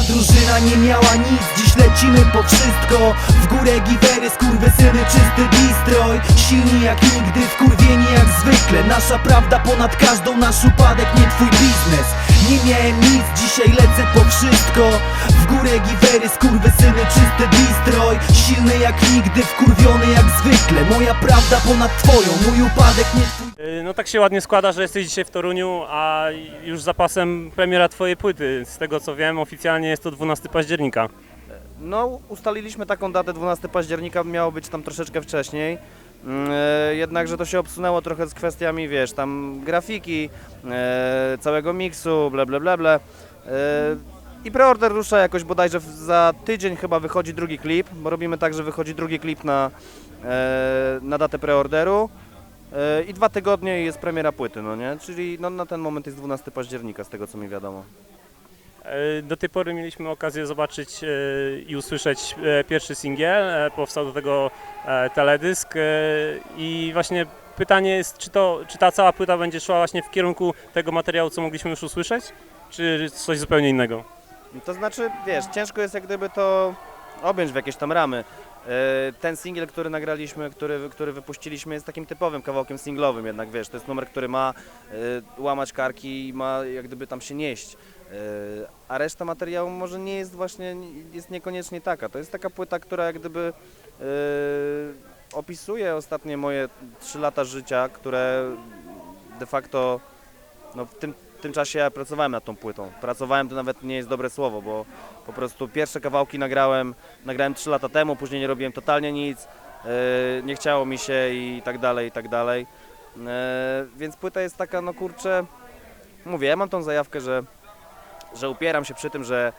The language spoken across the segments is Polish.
Moja drużyna nie miała nic, dziś lecimy po wszystko. W górę giwery, skurwysyny, czysty destroy Silni jak nigdy, wkurwieni jak zwykle. Nasza prawda ponad każdą, nasz upadek, nie twój biznes. Nie miałem nic, dzisiaj lecę po wszystko. W górę giwery, skurwysyny, czysty destroy Silny jak nigdy, wkurwiony jak zwykle. Moja prawda ponad twoją, mój upadek, nie twój No tak się ładnie składa, że jesteś dzisiaj w Toruniu, a już za pasem premiera twojej płyty. Z tego co wiem, oficjalnie jest to 12 października. No, ustaliliśmy taką datę 12 października, miało być tam troszeczkę wcześniej. Mm, e, Jednakże to się obsunęło trochę z kwestiami, wiesz, tam grafiki, e, całego miksu, ble ble ble ble. E, I preorder rusza jakoś bodajże za tydzień chyba wychodzi drugi klip, bo robimy tak, że wychodzi drugi klip na, e, na datę preorderu. E, I dwa tygodnie i jest premiera płyty, no nie? Czyli no, na ten moment jest 12 października, z tego co mi wiadomo. Y, Do tej pory mieliśmy okazję zobaczyć y, i usłyszeć e, pierwszy singiel, e, powstał do tego e, teledysk e, i właśnie pytanie jest, czy, to, czy ta cała płyta będzie szła właśnie w kierunku tego materiału, co mogliśmy już usłyszeć, czy coś zupełnie innego? To znaczy, wiesz, ciężko jest jak gdyby to objąć w jakieś tam ramy. E, Ten singiel, który nagraliśmy, który, który wypuściliśmy jest takim typowym kawałkiem singlowym jednak, wiesz, to jest numer, który ma e, łamać karki i ma jak gdyby tam się nieść. E, A reszta materiału może nie jest właśnie, jest niekoniecznie taka. To jest taka płyta, która jak gdyby opisuje ostatnie moje 3 lata życia, które de facto no, w tym, w tym czasie ja pracowałem nad tą płytą. Pracowałem to nawet nie jest dobre słowo, bo po prostu pierwsze kawałki nagrałem, nagrałem 3 lata temu, później nie robiłem totalnie nic, yy, nie chciało mi się i tak dalej, i tak dalej. Yy, więc płyta jest taka, no kurczę, mówię, ja mam tą zajawkę, że, że upieram się przy tym, że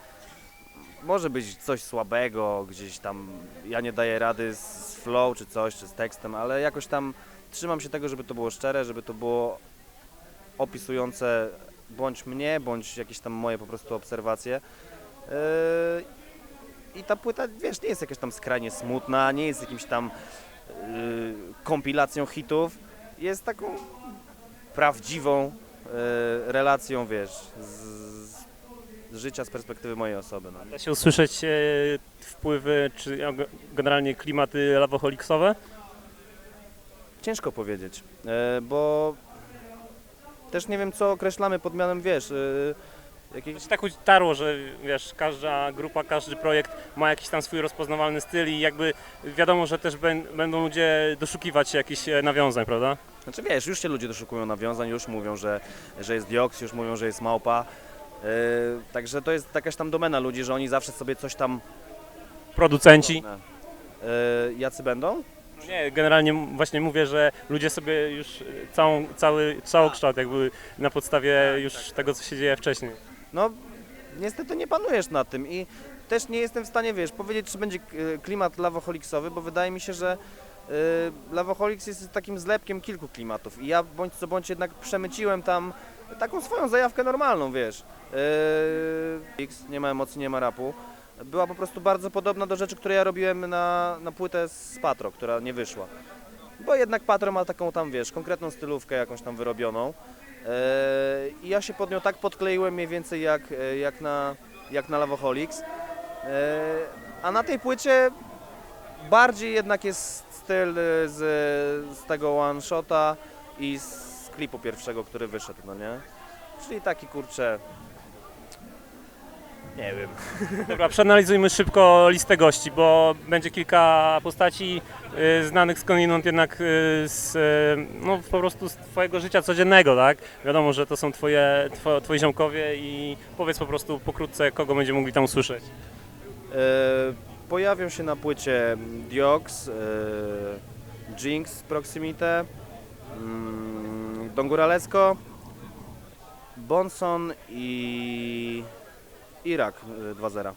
może być coś słabego, gdzieś tam ja nie daję rady z flow czy coś, czy z tekstem, ale jakoś tam trzymam się tego, żeby to było szczere, żeby to było opisujące bądź mnie, bądź jakieś tam moje po prostu obserwacje. Yy, I ta płyta, wiesz, nie jest jakaś tam skrajnie smutna, nie jest jakimś tam yy, kompilacją hitów. Jest taką prawdziwą yy, relacją, wiesz, z, życia z perspektywy mojej osoby. No. Da się usłyszeć e, wpływy, czy e, generalnie klimaty lawoholiksowe? Ciężko powiedzieć, yy, bo też nie wiem, co określamy pod mianem, wiesz, yy, jakiejś Się tak utarło, że wiesz, każda grupa, każdy projekt ma jakiś tam swój rozpoznawalny styl i jakby wiadomo, że też będą ludzie doszukiwać się jakichś e, nawiązań, prawda? Znaczy wiesz, już się ludzie doszukują nawiązań, już mówią, że, że jest dioks, już mówią, że jest małpa. Yy, także to jest jakaś tam domena ludzi, że oni zawsze sobie coś tam. Producenci. Yy, jacy będą? Nie, generalnie właśnie mówię, że ludzie sobie już e, całą, cały całokształt jakby na podstawie już tego, co się dzieje wcześniej. No, niestety nie panujesz nad tym i też nie jestem w stanie, wiesz, powiedzieć, czy będzie yy, klimat lawoholiksowy, bo wydaje mi się, że yy, Lavoholics jest takim zlepkiem kilku klimatów i ja bądź co bądź jednak przemyciłem tam taką swoją zajawkę normalną, wiesz. Yy, nie ma emocji, nie ma rapu. Była po prostu bardzo podobna do rzeczy, które ja robiłem na, na płytę z Patro, która nie wyszła. Bo jednak Patro ma taką tam, wiesz, konkretną stylówkę jakąś tam wyrobioną. Yy, I ja się pod nią tak podkleiłem mniej więcej jak, e, jak na, jak na Lavoholics. Yy, A na tej płycie bardziej jednak jest styl e, z, z tego one shota i z klipu pierwszego, który wyszedł, no nie? Czyli taki kurczę. Nie wiem. Dobra, przeanalizujmy szybko listę gości, bo będzie kilka postaci y, znanych skądinąd jednak y, z, y, no, po prostu z twojego życia codziennego, tak? Wiadomo, że to są twoje, two, twoi ziomkowie i powiedz po prostu pokrótce, kogo będziemy mogli tam usłyszeć. E, pojawią się na płycie Diox, e, Jinx Proximite, mm, Don Góralesco, Bonson i Irak e, 2.0. E,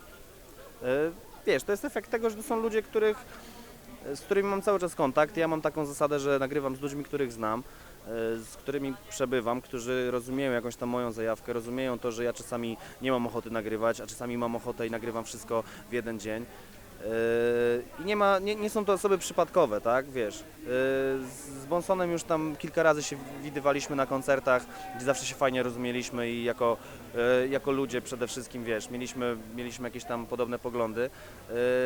wiesz, to jest efekt tego, że to są ludzie, których, z którymi mam cały czas kontakt. Ja mam taką zasadę, że nagrywam z ludźmi, których znam, e, z którymi przebywam, którzy rozumieją jakąś tam moją zajawkę, rozumieją to, że ja czasami nie mam ochoty nagrywać, a czasami mam ochotę i nagrywam wszystko w jeden dzień. Yy, I nie, ma, nie, nie są to osoby przypadkowe, tak, wiesz. Yy, z- Bonsonem już tam kilka razy się widywaliśmy na koncertach, gdzie zawsze się fajnie rozumieliśmy i jako, yy, jako ludzie przede wszystkim, wiesz, mieliśmy, mieliśmy jakieś tam podobne poglądy.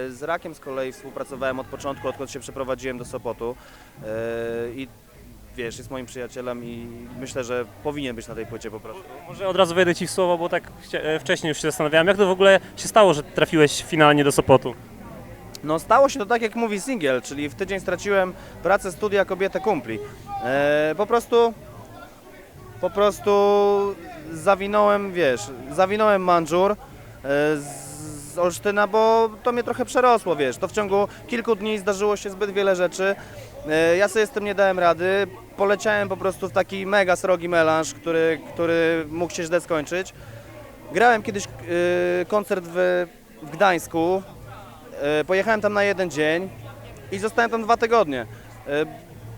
Z Rakiem z kolei współpracowałem od początku, odkąd się przeprowadziłem do Sopotu i wiesz, jest moim przyjacielem i myślę, że powinien być na tej płycie po prostu. Może od razu wejdę Ci w słowo, bo tak e, wcześniej już się zastanawiałem, jak to w ogóle się stało, że trafiłeś finalnie do Sopotu? No stało się to tak jak mówi singiel, czyli w tydzień straciłem pracę, studia, kobietę, kumpli. E, po prostu, po prostu zawinąłem, wiesz, zawinąłem mandżur e, z, Olsztyna, bo to mnie trochę przerosło, wiesz, to w ciągu kilku dni zdarzyło się zbyt wiele rzeczy. E, ja sobie z tym nie dałem rady, poleciałem po prostu w taki mega srogi melanż, który, który mógł się źle skończyć. Grałem kiedyś koncert w, Gdańsku, Pojechałem tam na jeden dzień i zostałem tam dwa tygodnie. E,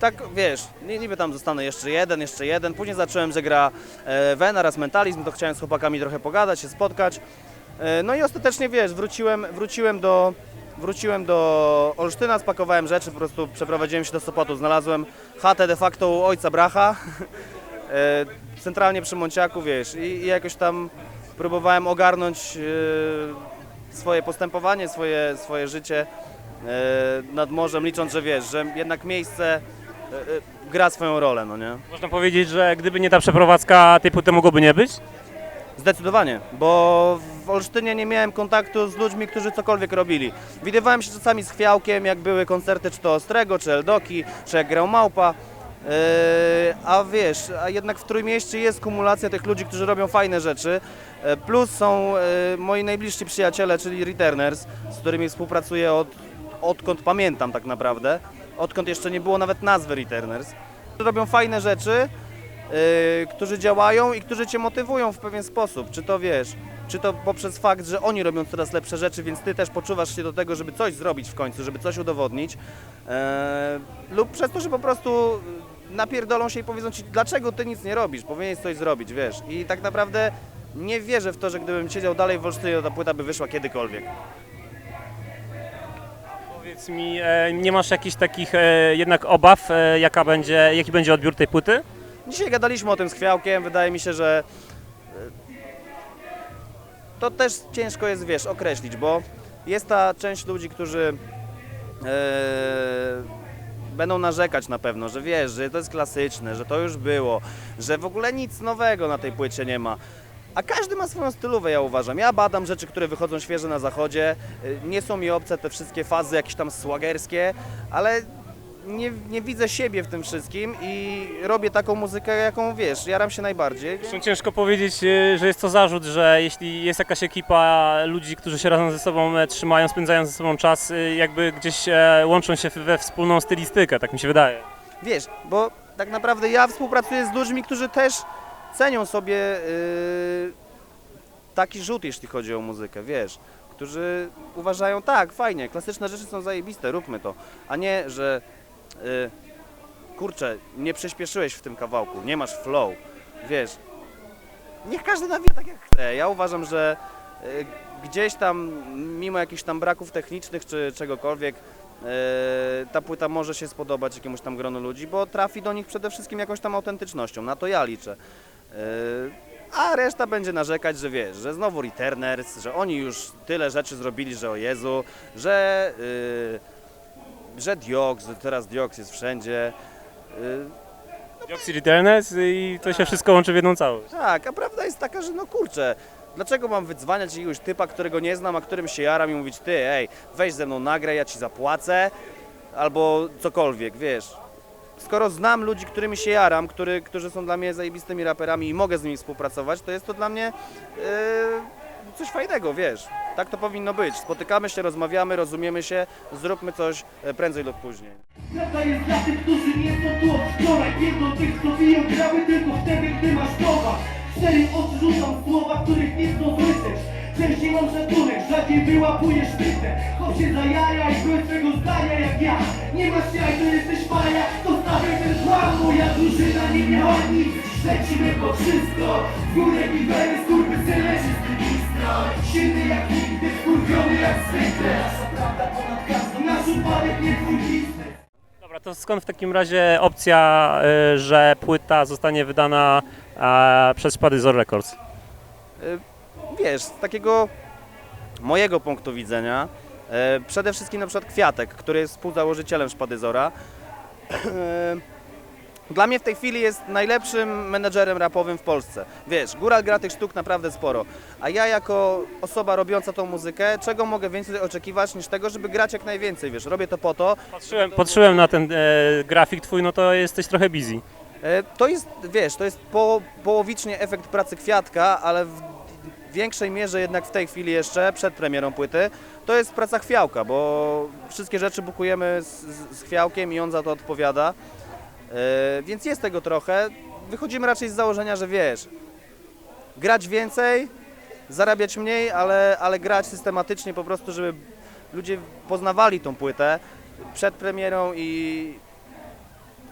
Tak, wiesz, ni- niby tam zostanę jeszcze jeden, jeszcze jeden. Później zacząłem, że gra e, Wen oraz Mentalizm, to chciałem z chłopakami trochę pogadać, się spotkać. E, No i ostatecznie, wiesz, wróciłem, wróciłem do, wróciłem do Olsztyna, spakowałem rzeczy, po prostu przeprowadziłem się do Sopotu. Znalazłem chatę de facto u ojca Bracha, e, centralnie przy Monciaku, wiesz, i, i jakoś tam próbowałem ogarnąć e, swoje postępowanie, swoje, swoje życie e, nad morzem, licząc, że wiesz, że jednak miejsce e, e, gra swoją rolę, no nie? Można powiedzieć, że gdyby nie ta przeprowadzka, tej płyty mogłoby nie być? Zdecydowanie, bo w Olsztynie nie miałem kontaktu z ludźmi, którzy cokolwiek robili. Widywałem się czasami z Chwiałkiem, jak były koncerty, czy to Ostrego, czy Eldoki, czy jak grał Małpa. Yy, a wiesz, a jednak w Trójmieście jest kumulacja tych ludzi, którzy robią fajne rzeczy. E, Plus są e, moi najbliżsi przyjaciele, czyli Returners, z którymi współpracuję od, odkąd pamiętam tak naprawdę. Odkąd jeszcze nie było nawet nazwy Returners. Robią fajne rzeczy, yy, którzy działają i którzy cię motywują w pewien sposób. Czy to wiesz, czy to poprzez fakt, że oni robią coraz lepsze rzeczy, więc ty też poczuwasz się do tego, żeby coś zrobić w końcu, żeby coś udowodnić, yy, lub przez to, że po prostu napierdolą się i powiedzą ci, dlaczego ty nic nie robisz, powinieneś coś zrobić, wiesz. I tak naprawdę nie wierzę w to, że gdybym siedział dalej w Olsztynie, to ta płyta by wyszła kiedykolwiek. Powiedz mi, e, nie masz jakichś takich e, jednak obaw, e, jaka będzie, jaki będzie odbiór tej płyty? Dzisiaj gadaliśmy o tym z Chwiałkiem, wydaje mi się, że e, to też ciężko jest, wiesz, określić, bo jest ta część ludzi, którzy e, będą narzekać na pewno, że wiesz, że to jest klasyczne, że to już było, że w ogóle nic nowego na tej płycie nie ma. A każdy ma swoją stylówę, ja uważam. Ja badam rzeczy, które wychodzą świeże na zachodzie. E, Nie są mi obce te wszystkie fazy jakieś tam słagerskie, ale nie, nie widzę siebie w tym wszystkim i robię taką muzykę, jaką wiesz, jaram się najbardziej. Zresztą ciężko powiedzieć, e, że jest to zarzut, że jeśli jest jakaś ekipa ludzi, którzy się razem ze sobą e, trzymają, spędzają ze sobą czas, e, jakby gdzieś e, łączą się we wspólną stylistykę, tak mi się wydaje. Wiesz, bo tak naprawdę ja współpracuję z ludźmi, którzy też cenią sobie yy, taki rzut, jeśli chodzi o muzykę, wiesz, którzy uważają, tak, fajnie, klasyczne rzeczy są zajebiste, róbmy to, a nie, że yy, kurczę, nie przyspieszyłeś w tym kawałku, nie masz flow, wiesz, niech każdy nawija tak jak chce. Ja uważam, że y, gdzieś tam, mimo jakichś tam braków technicznych czy czegokolwiek, y, ta płyta może się spodobać jakiemuś tam gronu ludzi, bo trafi do nich przede wszystkim jakąś tam autentycznością. Na to ja liczę. Y, a reszta będzie narzekać, że wiesz, że znowu Returners, że oni już tyle rzeczy zrobili, że o Jezu, że, y, że Diox, że teraz Diox jest wszędzie. Y, Dioxy Returners i to się wszystko łączy w jedną całość. tak, a prawda jest taka, że no kurczę, dlaczego mam wydzwaniać jakiegoś typa, którego nie znam, a którym się jaram i mówić, ty, ej, weź ze mną nagraj, ja ci zapłacę, albo cokolwiek, wiesz. Skoro znam ludzi, którymi się jaram, który, którzy są dla mnie zajebistymi raperami i mogę z nimi współpracować, to jest to dla mnie yy, coś fajnego, wiesz. Tak to powinno być. Spotykamy się, rozmawiamy, rozumiemy się, zróbmy coś e, prędzej lub później. Prawda jest dla tych, którzy nie są tu od wczoraj tych, co biją brały tylko wtedy, gdy masz Cztery odrzucam słowa, których nie Wcześniej mam szacunek, rzadziej wyłapujesz pytę Chodź się za jaja i byłeś swego zdania jak ja. Nie masz jaj, to jesteś faja, to stawiaj ten szłam Moja drużyna nie miała nic, lecimy po wszystko. W górę biwery, skurwy syle, czysty bistro Silny jak nigdy, skurwiony jak zwykle. Nasza prawda ponad każdą, nasz upadek nie dwulisty Dobra, to skąd w takim razie opcja, y, że płyta zostanie wydana e, przez Spadyzor Records? Y, wiesz, z takiego mojego punktu widzenia, e, przede wszystkim na przykład Kwiatek, który jest współzałożycielem Szpadyzora, e, dla mnie w tej chwili jest najlepszym menedżerem rapowym w Polsce. Wiesz, Góral gra tych sztuk naprawdę sporo, a ja jako osoba robiąca tą muzykę, czego mogę więcej oczekiwać niż tego, żeby grać jak najwięcej, wiesz, robię to po to, Patrzyłem, patrzyłem na ten e, grafik twój, no to jesteś trochę busy. E, To jest, wiesz, to jest po, połowicznie efekt pracy Kwiatka, ale w większej mierze jednak w tej chwili jeszcze, przed premierą płyty, to jest praca Chwiałka, bo wszystkie rzeczy bukujemy z, z, Chwiałkiem i on za to odpowiada. E, Więc jest tego trochę. Wychodzimy raczej z założenia, że wiesz, grać więcej, zarabiać mniej, ale, ale grać systematycznie po prostu, żeby ludzie poznawali tą płytę przed premierą i,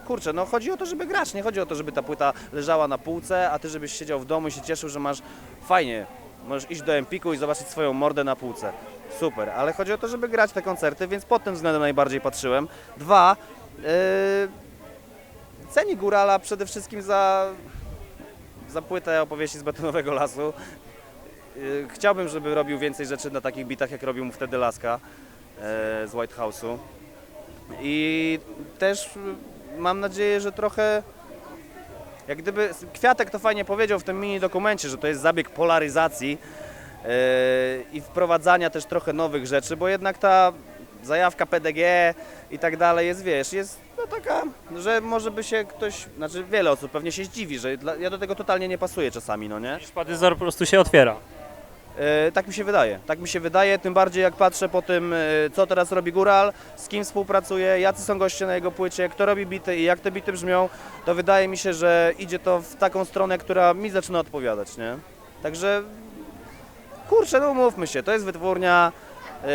kurczę, no chodzi o to, żeby grać, nie chodzi o to, żeby ta płyta leżała na półce, a ty żebyś siedział w domu i się cieszył, że masz fajnie, możesz iść do Empiku i zobaczyć swoją mordę na półce. Super, ale chodzi o to, żeby grać te koncerty, więc pod tym względem najbardziej patrzyłem. Dwa, yy, ceni Górala przede wszystkim za, za płytę opowieści z betonowego lasu. Yy, chciałbym, żeby robił więcej rzeczy na takich bitach, jak robił mu wtedy Laska yy, z White House'u. I też mam nadzieję, że trochę jak gdyby Kwiatek to fajnie powiedział w tym mini dokumencie, że to jest zabieg polaryzacji yy, i wprowadzania też trochę nowych rzeczy, bo jednak ta zajawka PDG i tak dalej jest, wiesz, jest no taka, że może by się ktoś, znaczy wiele osób pewnie się zdziwi, że dla, ja do tego totalnie nie pasuję czasami, no nie? Szpadyzor po prostu się otwiera. E, tak mi się wydaje. Tak mi się wydaje, tym bardziej jak patrzę po tym, e, co teraz robi Góral, z kim współpracuje, jacy są goście na jego płycie, kto robi bity i jak te bity brzmią, to wydaje mi się, że idzie to w taką stronę, która mi zaczyna odpowiadać, nie? Także, kurczę, no umówmy się, to jest wytwórnia, e,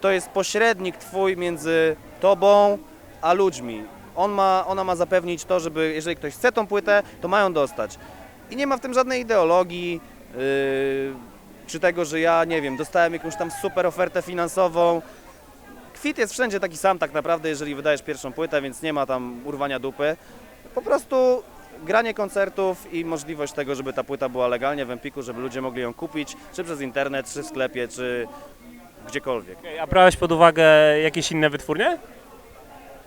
to jest pośrednik twój między tobą a ludźmi. On ma, ona ma zapewnić to, żeby jeżeli ktoś chce tą płytę, to mają dostać. I nie ma w tym żadnej ideologii, yy, czy tego, że ja, nie wiem, dostałem jakąś tam super ofertę finansową. Kwit jest wszędzie taki sam tak naprawdę, jeżeli wydajesz pierwszą płytę, więc nie ma tam urwania dupy. Po prostu granie koncertów i możliwość tego, żeby ta płyta była legalnie w Empiku, żeby ludzie mogli ją kupić, czy przez internet, czy w sklepie, czy gdziekolwiek. A brałeś pod uwagę jakieś inne wytwórnie?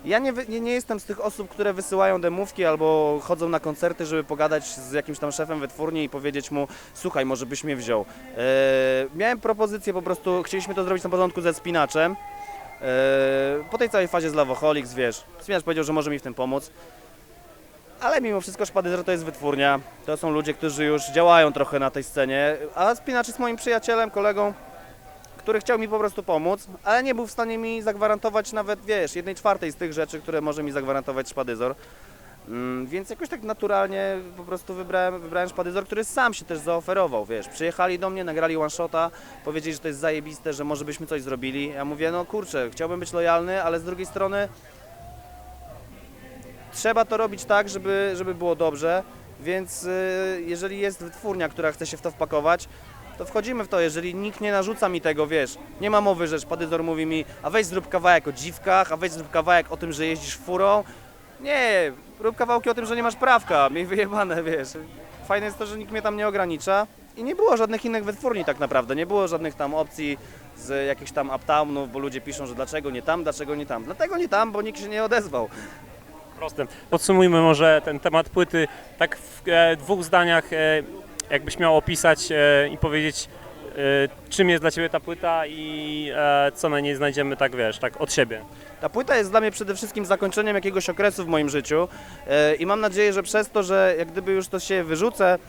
Ja nie, nie, nie jestem z tych osób, które wysyłają demówki albo chodzą na koncerty, żeby pogadać z jakimś tam szefem wytwórni i powiedzieć mu, słuchaj, może byś mnie wziął. E, miałem propozycję po prostu, chcieliśmy to zrobić na początku ze Spinaczem. E, po tej całej fazie z Lavoholics, wiesz, Spinacz powiedział, że może mi w tym pomóc. Ale mimo wszystko Szpadyzer to jest wytwórnia. To są ludzie, którzy już działają trochę na tej scenie. A Spinacz jest moim przyjacielem, kolegą, który chciał mi po prostu pomóc, ale nie był w stanie mi zagwarantować nawet, wiesz, jednej czwartej z tych rzeczy, które może mi zagwarantować Szpadyzor. Mm, więc jakoś tak naturalnie po prostu wybrałem, wybrałem Szpadyzor, który sam się też zaoferował, wiesz. Przyjechali do mnie, nagrali one shota, powiedzieli, że to jest zajebiste, że może byśmy coś zrobili. Ja mówię, no kurczę, chciałbym być lojalny, ale z drugiej strony trzeba to robić tak, żeby, żeby było dobrze, więc y, jeżeli jest wytwórnia, która chce się w to wpakować, to wchodzimy w to, jeżeli nikt nie narzuca mi tego, wiesz, nie ma mowy, że Szpadyzor mówi mi, a weź zrób kawałek o dziwkach, a weź zrób kawałek o tym, że jeździsz furą. Nie, rób kawałki o tym, że nie masz prawka, miej wyjebane, wiesz. Fajne jest to, że nikt mnie tam nie ogranicza i nie było żadnych innych wytwórni tak naprawdę, nie było żadnych tam opcji z jakichś tam uptownów, bo ludzie piszą, że dlaczego nie tam, dlaczego nie tam. Dlatego nie tam, bo nikt się nie odezwał. Proste. Podsumujmy może ten temat płyty tak w e, dwóch zdaniach, e, jakbyś miał opisać e, i powiedzieć, e, czym jest dla Ciebie ta płyta i e, co na niej znajdziemy, tak wiesz, tak od siebie. Ta płyta jest dla mnie przede wszystkim zakończeniem jakiegoś okresu w moim życiu i mam nadzieję, że przez to, że jak gdyby już to się wyrzucę,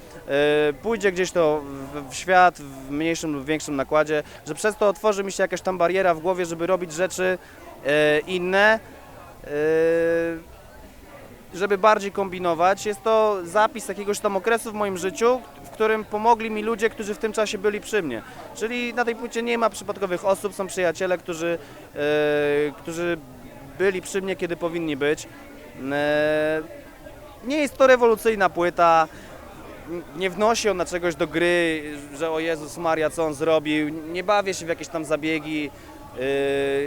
pójdzie gdzieś to w, świat w mniejszym lub większym nakładzie, że przez to otworzy mi się jakaś tam bariera w głowie, żeby robić rzeczy inne, żeby bardziej kombinować. Jest to zapis jakiegoś tam okresu w moim życiu, którym pomogli mi ludzie, którzy w tym czasie byli przy mnie. Czyli na tej płycie nie ma przypadkowych osób, są przyjaciele, którzy, e, którzy byli przy mnie, kiedy powinni być. E, nie jest to rewolucyjna płyta, nie wnosi ona czegoś do gry, że o Jezus Maria, co on zrobił, nie bawię się w jakieś tam zabiegi.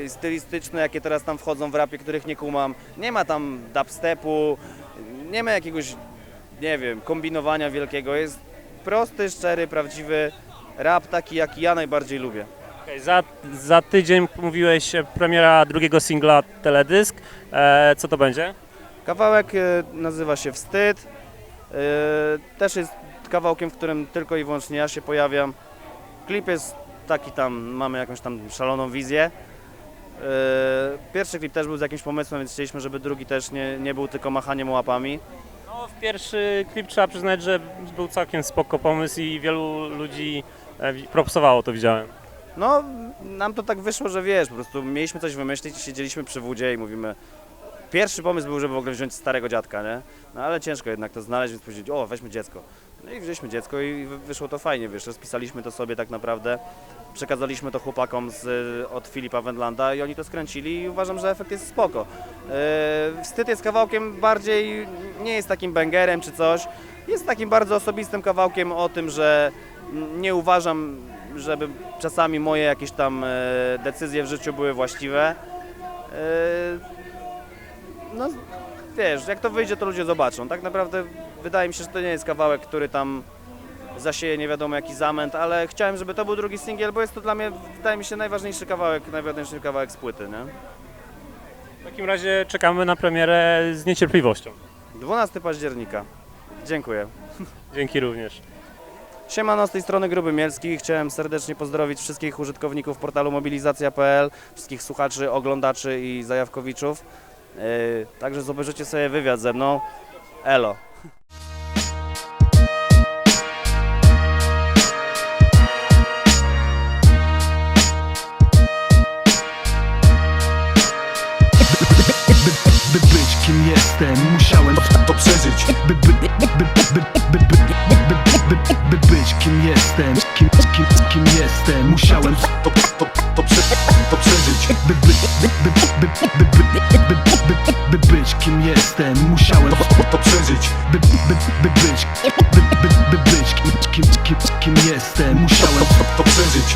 yy, stylistyczne, jakie teraz tam wchodzą w rapie, których nie kumam. Nie ma tam dubstepu, nie ma jakiegoś, nie wiem, kombinowania wielkiego. Jest prosty, szczery, prawdziwy rap, taki jaki ja najbardziej lubię. Okej, za, za tydzień mówiłeś e, premiera drugiego singla Teledysk. E, co to będzie? Kawałek e, nazywa się Wstyd. E, Też jest kawałkiem, w którym tylko i wyłącznie ja się pojawiam. Klip jest taki tam, mamy jakąś tam szaloną wizję. E, Pierwszy klip też był z jakimś pomysłem, więc chcieliśmy, żeby drugi też nie, nie był tylko machaniem łapami. W pierwszy klip trzeba przyznać, że był całkiem spoko pomysł i wielu ludzi e, propsowało to widziałem. No, nam to tak wyszło, że wiesz, po prostu mieliśmy coś wymyślić siedzieliśmy przy wódzie i mówimy... Pierwszy pomysł był, żeby w ogóle wziąć starego dziadka, nie? No ale ciężko jednak to znaleźć, więc powiedzieć, o weźmy dziecko. No i wzięliśmy dziecko i wy- wyszło to fajnie, wiesz, rozpisaliśmy to sobie tak naprawdę. Przekazaliśmy to chłopakom z, od Filipa Wendlanda i oni to skręcili i uważam, że efekt jest spoko. Yy, Wstyd jest kawałkiem bardziej, nie jest takim bangerem czy coś. Jest takim bardzo osobistym kawałkiem o tym, że nie uważam, żeby czasami moje jakieś tam e, decyzje w życiu były właściwe. E, No, wiesz, jak to wyjdzie, to ludzie zobaczą. Tak naprawdę wydaje mi się, że to nie jest kawałek, który tam zasieje nie wiadomo jaki zamęt, ale chciałem, żeby to był drugi singiel, bo jest to dla mnie, wydaje mi się, najważniejszy kawałek, najważniejszy kawałek z płyty, nie? W takim razie czekamy na premierę z niecierpliwością. 12 października. Dziękuję. Dzięki również. Siemano, z tej strony Gruby Mielski. Chciałem serdecznie pozdrowić wszystkich użytkowników portalu mobilizacja.pl, wszystkich słuchaczy, oglądaczy i zajawkowiczów. Yy, także zobaczycie sobie wywiad ze mną. Elo. By być kim jestem, musiałem to przeżyć By, by, by, by, by, by, by, by, by, by być kim jestem Kim, kim, kim jestem, musiałem to, to, to, prze, to przeżyć By, by, by, by, by, by, by, by, by, by, by być kim jestem, musiałem to, to przeżyć. By, by, by być, by, by, by być kim, kim, kim, kim jestem, musiałem to, to przeżyć